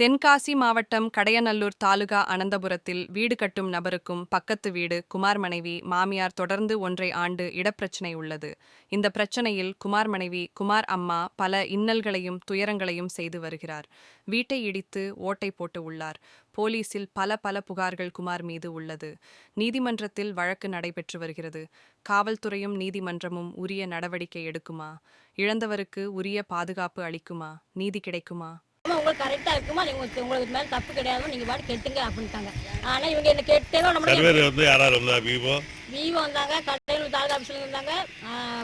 தென்காசி மாவட்டம் கடையநல்லூர் தாலுகா அனந்தபுரத்தில் வீடு கட்டும் நபருக்கும் பக்கத்து வீடு குமார் மனைவி மாமியார் தொடர்ந்து ஒன்றை ஆண்டு இடப்பிரச்சனை உள்ளது. இந்த பிரச்சனையில் குமார் மனைவி குமார் அம்மா பல இன்னல்களையும் துயரங்களையும் செய்து வருகிறார். வீட்டை இடித்து ஓட்டை போட்டு உள்ளார். போலீசில் பல பல புகார்கள் குமார் மீது உள்ளது. நீதிமன்றத்தில் வழக்கு நடைபெற்று வருகிறது. காவல்துறையும் நீதிமன்றமும் உரிய நடவடிக்கை எடுக்குமா? இழந்தவருக்கு உரிய பாதுகாப்பு அளிக்குமா? நீதி கிடைக்குமா? உங்களுக்கு கரெக்டா இருக்குமா? நீங்க உங்களுக்கு உங்களுக்கு மேல தப்பு கிடையாது நீங்க பாட்டு கெட்டுங்க அப்படின்ட்டாங்க. ஆனா இவங்க என்ன கேட்டேதோ நம்ம வந்து யாரார் வந்தா? விவோ. விவோ வந்தாங்க கடையில் தாலுகா ஆஃபீஸ்ல வந்தாங்க.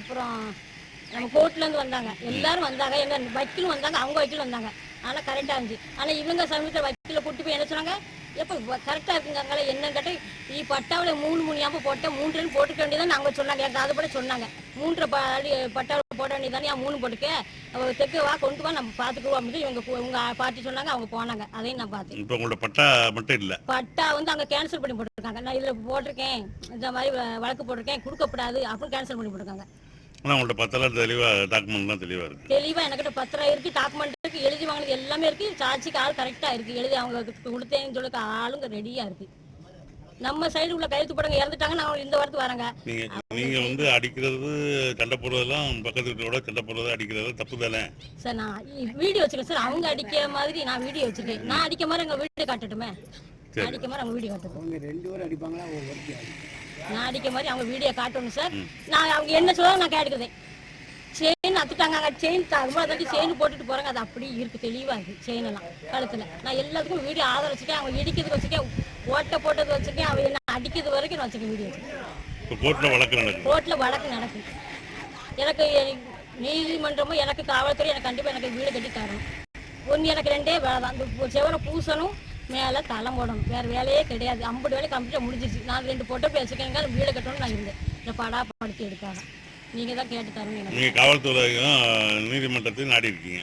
அப்புறம் நம்ம கோர்ட்ல இருந்து வந்தாங்க. எல்லாரும் வந்தாங்க. எங்க வக்கீலும் வந்தாங்க அவங்க வக்கீல் வந்தாங்க. ஆனா கரெக்டா இருந்துச்சு. ஆனா இவங்க சமயத்தில் வக்கீல கூட்டி போய் என்ன சொன்னாங்க? எப்போ கரெக்டா இருக்குங்க என்னன்னு கேட்டு நீ பட்டாவில மூணு மூணு ஆம்பு போட்ட மூன்று போட்டுக்க வேண்டியதான் அவங்க சொன்னாங்க. எனக்கு அது கூட சொன்னாங்க. மூன்று பட்டாவில் போட வேண்டியதானே ஏன் மூணு போட்டுக்க? தெற்கு வா கொண்டு வா நம்ம பார்த்துக்குவோம் இவங்க உங்க பாட்டி சொன்னாங்க அவங்க போனாங்க. அதையும் நான் பார்த்தேன் இப்போ உங்களோட பட்டா மட்டும் இல்லை? பட்டா வந்து அங்க கேன்சல் பண்ணி போட்டிருக்காங்க. நான் இதுல போட்டிருக்கேன். இந்த மாதிரி வழக்கு போட்டிருக்கேன். கொடுக்கப்படாது அப்படின்னு கேன்சல் பண்ணி போட்டிருக்காங்க. ஆனால் உங்கள்ட்ட பத்தெல்லாம் தெளிவாக டாக்குமெண்ட்லாம் தெளிவாக இருக்குது தெளிவா என்கிட்ட பத்திரம் இருக்கு டாக்குமெண்ட் இருக்கு எழுதி வாங்கினது எல்லாமே இருக்கு. சாட்சிக்கு ஆள் கரெக்டா இருக்கு. எழுதி அவங்க கொடுத்தேன்னு சொல்லி ஆளுங்க ரெடியா இருக்கு. நம்ம சைடு உள்ள கையெழுத்து போடுங்க இறந்துட்டாங்க நான் இந்த வாரத்துக்கு வரேங்க. நீங்கள் நீங்கள் வந்து அடிக்கிறது சண்டை போடுறதெல்லாம் பக்கத்து வீட்டோட சண்டை போடுறது அடிக்கிறது தப்பு தானே? சார் நான் வீடியோ வச்சிருக்கேன் சார். அவங்க அடிக்கிற மாதிரி நான் வீடியோ வச்சிருக்கேன். நான் அடிக்க மாதிரி எங்க வீடியோ காட்டட்டுமே. அடிக்க மாதிரி அவங்க வீடியோ காட்டட்டும். அவங்க ரெண்டு பேரும் அடிப்பாங்களா நான் அடிக்க மாதிரி அவங்க வீடியோ காட்டணும் சார். நான் அவங்க என்ன சொல்ல நான் கேட்டுக்கிறேன். செயின் அத்துட்டாங்க. செயின் ரொம்ப தாண்டி செயின் போட்டுட்டு போறாங்க. அது அப்படி இருக்கு. தெளிவா இருக்கு. செயின் எல்லாம் கழுத்துல. நான் எல்லாத்துக்கும் வீடியோ ஆதரவு வச்சிருக்கேன். அவங்க இடிக்கிறதுக்கு வச்சிருக்கேன். ஓட்டை போட்டது வச்சிருக்கேன். அவ என்ன அடிக்கிறது வரைக்கும் நான் வச்சிருக்கேன் வீடியோ. கோர்ட்டில் வழக்கு நடக்குது. கோர்ட்ல வழக்கு நடக்குது. எனக்கு நீதிமன்றமும் எனக்கு காவல்துறை எனக்கு கண்டிப்பா எனக்கு வீடு கட்டி தரணும். ஒன்று எனக்கு ரெண்டே வேலை தான் இந்த செவரை பூசணும். மேலே தளம் போடணும் வேறு வேலையே கிடையாது. ஐம்பது வேலை கம்ப்ளீட்டாக முடிஞ்சிருச்சு. நான் ரெண்டு பொட்டை பேசிக்கிறேங்க வீடு கட்டணும்னு நான் இருந்தேன். இந்த படா படுத்தி எடுக்காங்க நீங்கள் தான் கேட்டு தரணும் நீங்கள் காவல்துறையும் நீதிமன்றத்தையும் நாடி இருக்கீங்க